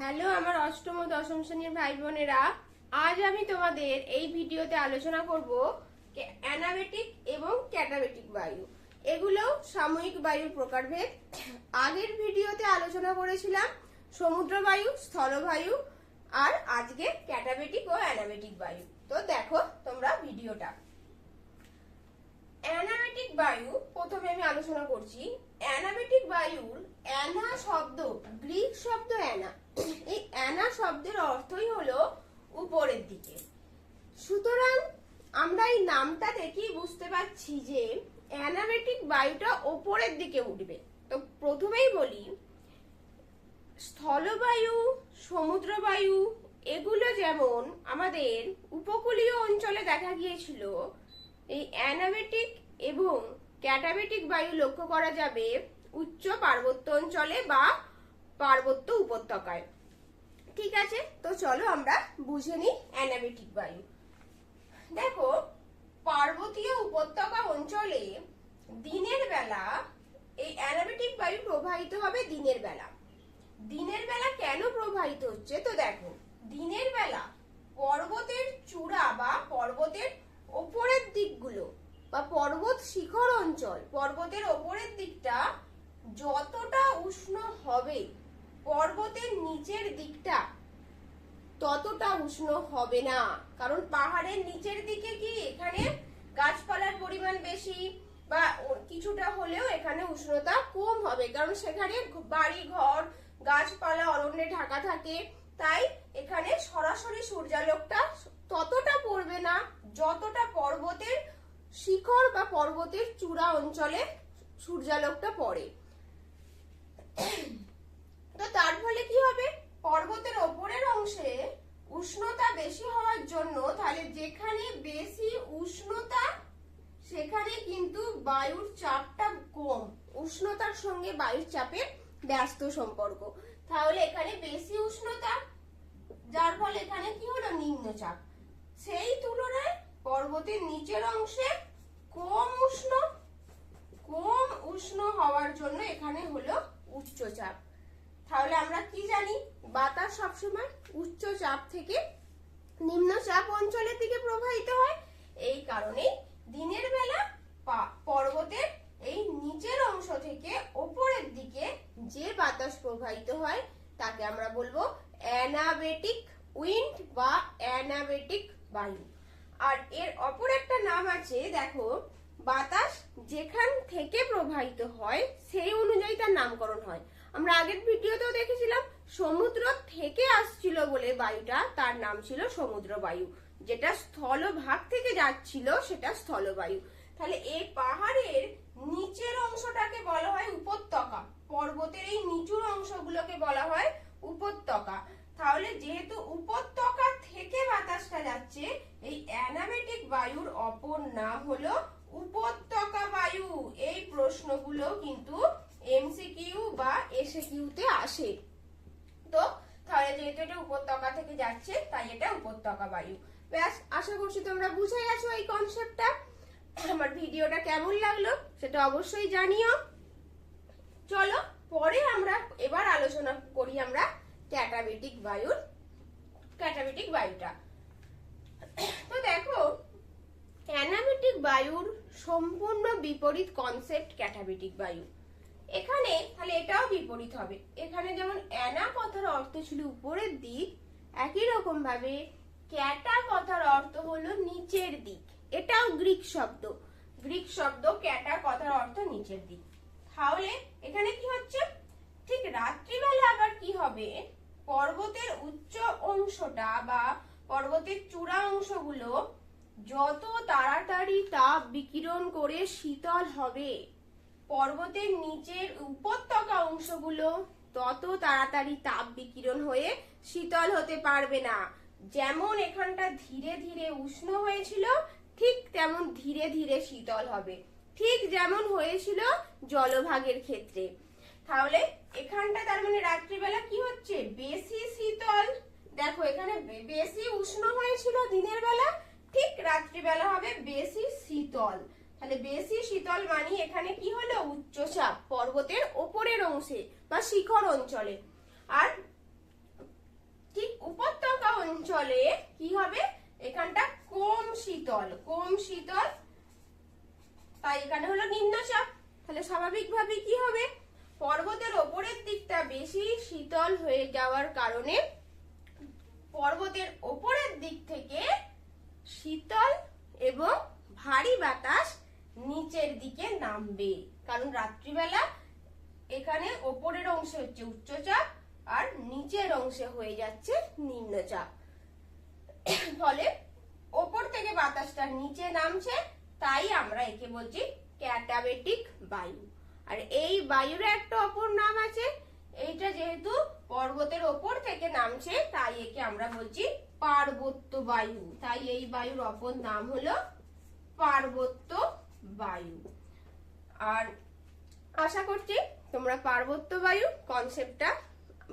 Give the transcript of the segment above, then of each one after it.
Hello আমার অষ্টম ও দশম শ্রেণির ভাই বোনেরা আজ আমি তোমাদের এই ভিডিওতে আলোচনা করব অ্যানাবেটিক এবং ক্যাটাবেটিক বায়ু। এগুলো সাময়িক বায়ুর প্রকারভেদ। আগের ভিডিওতে আলোচনা করেছিলাম সমুদ্র বায়ু স্থলবায়ু আর আজকে ক্যাটাবেটিক ও অ্যানাবেটিক বায়ু। তো দেখো তোমরা ভিডিওটা। অ্যানাবেটিক বায়ু, প্রথমে আমি আলোচনা করছি। অ্যানাবেটিক বায়ুর অ্যানা শব্দ, গ্রিক শব্দ অ্যানা। এই অ্যানা শব্দের অর্থই হলো উপরের দিকে। সুতরাং আমরা এই নামটা দেখেই বুঝতে পারছি যে অ্যানাবেটিক বায়ুটা ওপরের দিকে উঠবে। তো প্রথমেই বলি, স্থলবায়ু, সমুদ্রবায়ু, এগুলো যেমন আমাদের উপকূলীয় অঞ্চলে দেখা গিয়েছিল, এই অ্যানাবেটিক এবং ক্যাটাবেটিক বায়ু লক্ষ্য করা যাবে উচ্চ পার্বত্য অঞ্চলে বা পার্বত্য উপত্যকায়। ঠিক আছে? তো চলো আমরা বুঝে নিই অ্যানাবেটিক বায়ু। দেখো, পার্বতীয় উপত্যকা অঞ্চলে দিনের বেলা এই অ্যানাবেটিক বায়ু প্রবাহিত হবে দিনের বেলা। দিনের বেলা কেন প্রবাহিত হচ্ছে? তো দেখো, দিনের বেলা পর্বতের চূড়া বা পর্বতের ওপরের দিকগুলো বা পর্বত শিখর অঞ্চল, পর্বতের ওপরের দিকটা যতটা উষ্ণ হবে পর্বতের নিচের দিকটা ততটা উষ্ণ হবে না। কারণ পাহাড়ের নিচের দিকে কি এখানে গাছপালার পরিমাণ বেশি বা কিছুটা হলেও এখানে উষ্ণতা কম হবে। কারণ সেখানে বাড়ি ঘর গাছপালা অরণ্যে ঢাকা থাকে। তাই এখানে সরাসরি সূর্যালোকটা ততটা পড়বে না যতটা পর্বতের শিখর বা পর্বতের চূড়া অঞ্চলে সূর্যালোকটা পড়ে। তো তার ফলে কি হবে? পর্বতের ওপরের অংশে উষ্ণতা বেশি হওয়ার জন্য তাহলে যেখানে বেশি উষ্ণতা, সেখানে কিন্তু বায়ুর চাপটা কম। উষ্ণতার সঙ্গে বায়ুর চাপের ব্যস্ত সম্পর্ক। তাহলে এখানে বেশি উষ্ণতা, যার ফলে এখানে কি হলো? নিম্নচাপ সেই তুলনায় পর্বতের নিচের অংশে কম উষ্ণ কম উষ্ণ হওয়ার জন্য এখানে হলো উচ্চচাপ তাহলে আমরা কি জানি? বাতাস সবসময় উচ্চ চাপ থেকে নিম্নচাপ অঞ্চলের দিকে প্রবাহিত হয়। এই কারণে দিনের বেলা পর্বতের এই নিচের অংশ থেকে ওপরের দিকে যে বাতাস প্রবাহিত হয়, তাকে আমরা বলব অ্যানাবেটিক উইন্ড বা অ্যানাবেটিক বায়ু। আর এর অপর একটা নাম আছে, দেখো, বাতাস যেখান থেকে প্রবাহিত হয়, সেই অনুযায়ী তার নামকরণ হয়। আমরা আগের ভিডিওতেও দেখেছিলাম, সমুদ্র থেকে আসছিল বলে বায়ুটা, তার নাম ছিল সমুদ্র বায়ু যেটা স্থলভাগ থেকে যাচ্ছিল, সেটা স্থলবায়ু। তাহলে এই পাহাড়ের নিচের অংশটাকে বলা হয় উপত্যকা। পর্বতের এই নিচুর অংশগুলোকে বলা হয় উপত্যকা। তাহলে যেহেতু উপত্যকা থেকে বাতাসটা যাচ্ছে, এই অ্যানামেটিক বায়ুর অপর নাম হলো উপত্যকা বায়ু এই প্রশ্নগুলো কিন্তু আসে। তো তাহলে যেহেতু এটা উপত্যকা থেকে যাচ্ছে, তাই এটা উপত্যকা বায়ু। ব্যাস, আশা করছি তোমরা বুঝে গেছো এই কনসেপ্টটা আমার ভিডিওটা কেমন লাগল সেটা অবশ্যই জানিও। চলো, পরে আমরা এবার আলোচনা করি আমরা ক্যাটাবেটিক বায়ুর ক্যাটাবেটিক বায়ুটা। তো দেখো অ্যানাবেটিক বায়ুর সম্পূর্ণ বিপরীত কনসেপ্ট ক্যাটাবেটিক বায়ু। এখানে তাহলে এটাও বিপরীত হবে। এখানে যেমন অ্যানা কথার অর্থ ছিল উপরের দিক, একই রকম ভাবে ক্যাটা কথার অর্থ হলো নিচের দিক। এটাও গ্রিক শব্দ। গ্রিক শব্দ ক্যাটা কথার অর্থ নিচের দিক। তাহলে এখানে কি হচ্ছে? ঠিক রাত্রিবেলা আবার কি হবে? পর্বতের উচ্চ অংশটা বা পর্বতের চূড়া অংশগুলো যত তাড়াতাড়ি তাপ বিকিরণ করে শীতল হবে। পর্বতের নিচের উপত্যকা অংশগুলো তত তাড়াতাড়ি তাপ বিকিরণ হয়ে শীতল হতে পারবে না। যেমন এখানটা ধীরে ধীরে উষ্ণ হয়েছিল, ঠিক তেমন ধীরে ধীরে শীতল হবে। ঠিক যেমন হয়েছিল জলভাগের ক্ষেত্রে। তাহলে এখানটা তার মানে রাত্রিবেলা কি হচ্ছে? বেশি শীতল। দেখো, এখানে বেশি উষ্ণ হয়েছিল দিনের বেলা, ঠিক রাত্রিবেলা হবে বেশি শীতল। তাহলে বেশি শীতল মানি এখানে কি হলো? উচ্চচাপ, পর্বতের ওপরের অংশে বা শিখর অঞ্চলে। আর ঠিক উপত্যকা অঞ্চলে কি হবে? এখানটা কম শীতল কম শীতল। তাই এখানে হলো নিম্নচাপ। তাহলে স্বাভাবিকভাবে কি হবে? পর্বতের ওপরের দিকটা বেশি শীতল হয়ে যাওয়ার কারণে পর্বতের ওপরের দিক থেকে শীতল এবং ভারী বাতাস নিচের দিকে নামবে। কারণ রাত্রিবেলা এখানে ওপরের অংশে হচ্ছে উচ্চচাপ আর নিচের অংশে হয়ে যাচ্ছে নিম্নচাপ। ফলে ওপর থেকে বাতাসটা নিচে নামছে, তাই আমরা একে বলছি ক্যাটাবেটিক বায়ু। আর এই বায়ুর একটা অপর নাম আছে, এইটা যেহেতু পর্বতের ওপর থেকে নামছে, তাই একে আমরা বলছি পার্বত্য বায়ু। তাই এই বায়ুর অপর নাম হলো পার্বত্য বায়ু। আর আশা করছি তোমরা পার্বত্য বায়ু কনসেপ্টটা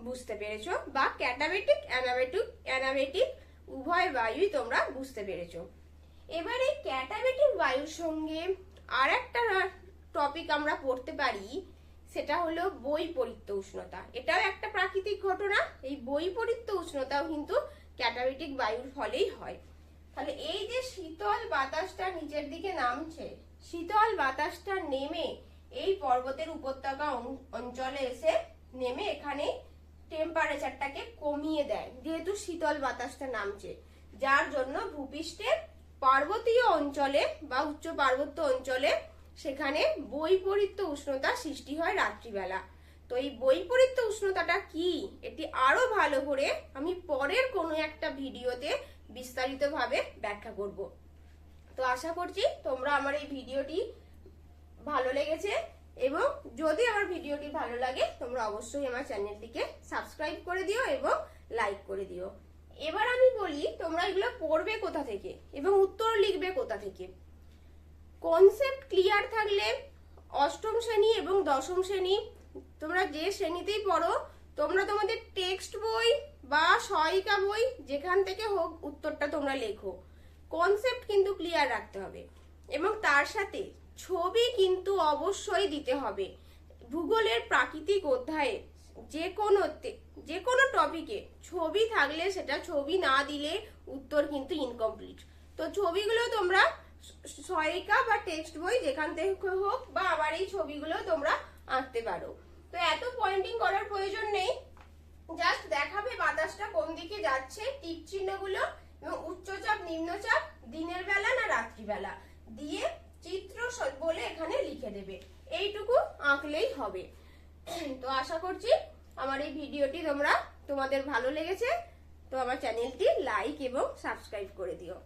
বুঝতে পেরেছ বা ক্যাটাবেটিক অ্যানাবেটিক অ্যানাবেটিক উভয় বায়ুই তোমরা বুঝতে পেরেছ। এবার এই ক্যাটাবেটিক বায়ুর সঙ্গে আর একটা টপিক আমরা পড়তে পারি, সেটা হলো বৈপরীত্য উষ্ণতা। এটাও একটা প্রাকৃতিক ঘটনা, এই বৈপরীত্য উষ্ণতাও কিন্তু ক্যাটাবেটিক বায়ুর ফলেই হয়। তাহলে এই যে শীতল বাতাসটা নিচের দিকে নামছে। শীতল বাতাসটা নেমে এই পর্বতের উপত্যকা অঞ্চলে এসে নেমে এখানে টেম্পারেচারটাকে কমিয়ে দেয়, যেহেতু শীতল বাতাসটা নামছে। যার জন্য ভূপৃষ্ঠের পার্বতীয় অঞ্চলে বা উচ্চ পার্বত্য অঞ্চলে সেখানে বৈপরীত্য উষ্ণতা সৃষ্টি হয় রাত্রিবেলা। তো এই বৈপরীত্য উষ্ণতাটা কি? এটি আরও ভালো করে আমি পরের কোনো একটা ভিডিওতে বিস্তারিতভাবে ব্যাখ্যা করব। তো আশা করছি তোমরা আমার এই ভিডিওটি ভালো লেগেছে এবং যদি আমার ভিডিওটি ভালো লাগে, তোমরা অবশ্যই আমার চ্যানেলটিকে সাবস্ক্রাইব করে দিও এবং লাইক করে দিও। এবার আমি বলি, তোমরা এগুলো পড়বে কোথা থেকে এবং উত্তর লিখবে কোথা থেকে? কনসেপ্ট ক্লিয়ার থাকলে অষ্টম শ্রেণি এবং দশম শ্রেণি, তোমরা যে শ্রেণীতেই পড়ো, তোমরা তোমাদের টেক্সট বই বা সহায়িকা বই যেখান থেকে হোক উত্তরটা তোমরা লেখো। কনসেপ্ট কিন্তু ক্লিয়ার রাখতে হবে। এবং তার সাথে ছবি কিন্তু অবশ্যই দিতে হবে। ভূগোলের প্রাকৃতিক অধ্যায়ে যে কোনো যে কোনো টপিকে ছবি থাকলে সেটা ছবি না দিলে উত্তর কিন্তু ইনকমপ্লিট তো ছবিগুলো তোমরা সহায়িকা বা টেক্সট বই যেখান থেকে হোক বা আমার এই ছবিগুলো তোমরা আঁকতে পারো। তো এত পয়েন্টিং করার প্রয়োজন নেই। জাস্ট দেখাবে বাতাসটা কোন দিকে যাচ্ছে, টিক চিহ্নগুলো উচ্চচাপ, নিম্নচাপ, দিনের বেলা না রাত্রিবেলা দিয়ে চিত্র বলে এখানে লিখে দেবে। এইটুকু আঁকলেই হবে। তো আশা করছি আমার এই ভিডিওটি তোমরা তোমাদের ভালো লেগেছে। তো আমার চ্যানেলটি লাইক এবং সাবস্ক্রাইব করে দিও।